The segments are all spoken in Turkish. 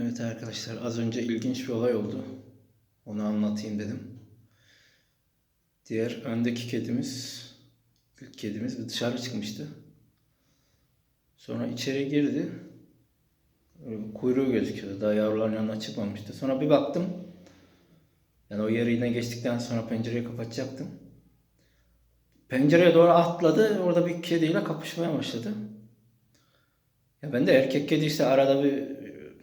Evet arkadaşlar az önce ilginç bir olay oldu. Onu anlatayım dedim. Diğer öndeki kedimiz, ilk kedimiz dışarı çıkmıştı. Sonra içeri girdi. Kuyruğu gözüküyordu. Daha yavruların yanına çıkmamıştı. Sonra bir baktım. Yani o yeri yine geçtikten sonra pencereyi kapatacaktım. Pencereye doğru atladı. Orada bir kediyle kapışmaya başladı. Ya ben de erkek kedi işte arada bir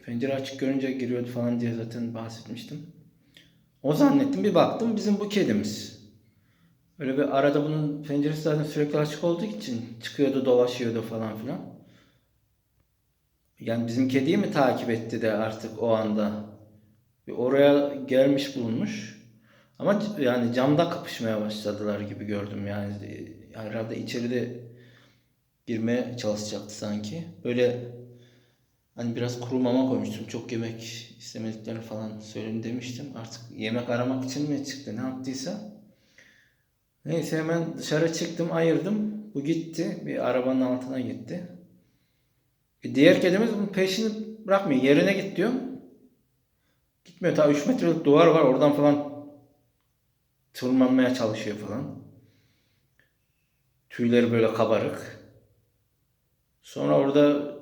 pencere açık görünce giriyordu falan diye zaten bahsetmiştim. O zannettim bir baktım bizim bu kedimiz. Öyle bir arada bunun penceresi zaten sürekli açık olduğu için çıkıyordu dolaşıyordu falan filan. Yani bizim kediyi mi takip etti de artık o anda oraya gelmiş bulunmuş. Ama yani camda kapışmaya başladılar gibi gördüm yani. Herhalde içeride girmeye çalışacaktı sanki. Böyle hani biraz kuru mama koymuştum. Çok yemek istemediklerini falan söyledim demiştim. Artık yemek aramak için mi çıktı ne yaptıysa. Neyse hemen dışarı çıktım ayırdım. Bu gitti. Bir arabanın altına gitti. E, diğer kedimiz bunun peşini bırakmıyor. Yerine git diyorum. Gitmiyor. Ta 3 metrelik duvar var. Oradan falan tırmanmaya çalışıyor falan. Tüyleri böyle kabarık. Sonra orada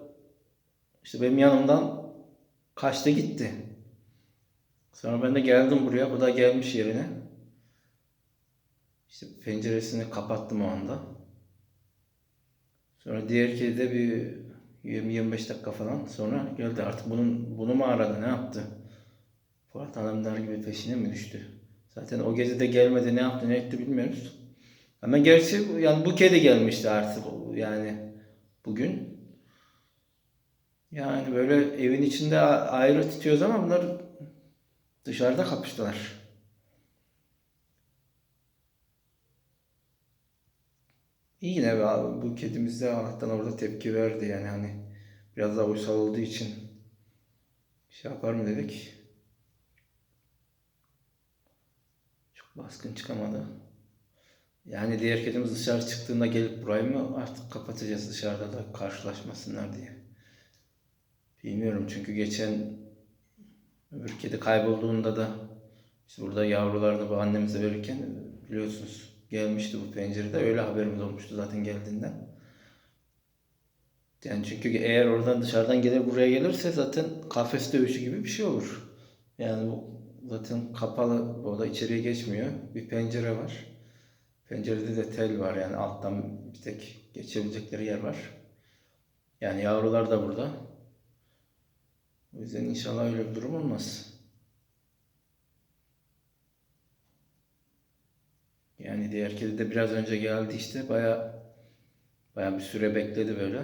işte benim yanımdan kaçtı gitti. Sonra ben de geldim buraya. Bu da gelmiş yerine. İşte penceresini kapattım o anda. Sonra diğer kedi de bir 20-25 dakika falan sonra geldi. Artık bunun bunu mu aradı ne yaptı? Fuat Alemdar gibi peşine mi düştü? Zaten o gece de gelmedi ne yaptı ne etti bilmiyoruz. Ama gerçi yani bu kedi gelmişti artık yani bugün. Yani böyle evin içinde ayrı tutuyoruz ama bunlar dışarıda kapıştılar. İyi yine abi. Bu kedimiz de Allah'tan orada tepki verdi yani hani biraz daha uysal olduğu için şey yapar mı dedik. Çok baskın çıkamadı. Yani diğer kedimiz dışarı çıktığında gelip burayı mı artık kapatacağız dışarıda da karşılaşmasınlar diye. Bilmiyorum çünkü geçen öbür kedi kaybolduğunda da işte burada yavrularını bu annemize verirken biliyorsunuz gelmişti bu pencerede öyle haberimiz olmuştu zaten geldiğinden. Yani çünkü eğer oradan dışarıdan gelir buraya gelirse zaten kafes dövüşü gibi bir şey olur. Yani bu zaten kapalı, o da içeriye geçmiyor. Bir pencere var. Pencerede de tel var yani alttan bir tek geçebilecekleri yer var. Yani yavrular da burada. O yüzden inşallah öyle bir durum olmaz. Yani diğer kedi de biraz önce geldi işte baya baya bir süre bekledi böyle.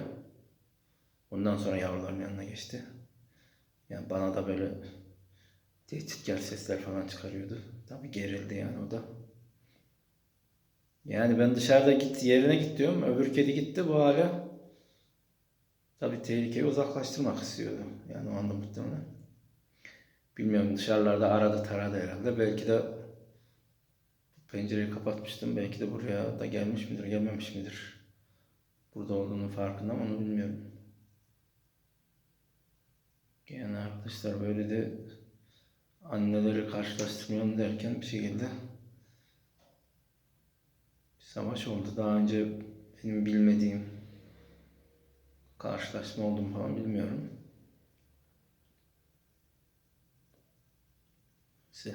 Ondan sonra yavruların yanına geçti. Yani bana da böyle tehditkar sesler falan çıkarıyordu. Tabii gerildi yani o da. Yani ben dışarıda git yerine git diyorum. Öbür kedi gitti bu hala. Tabii tehlikeyi uzaklaştırmak istiyordu. Yani o anda muhtemelen. Bilmiyorum dışarılarda aradı taradı herhalde. Belki de pencereyi kapatmıştım. Belki de buraya da gelmiş midir gelmemiş midir? Burada olduğunun farkında ama onu bilmiyorum. Yani arkadaşlar böyle de anneleri karşılaştırmayalım derken bir şekilde bir savaş oldu. Daha önce benim bilmediğim karşılaşma oldu mu falan bilmiyorum. İşte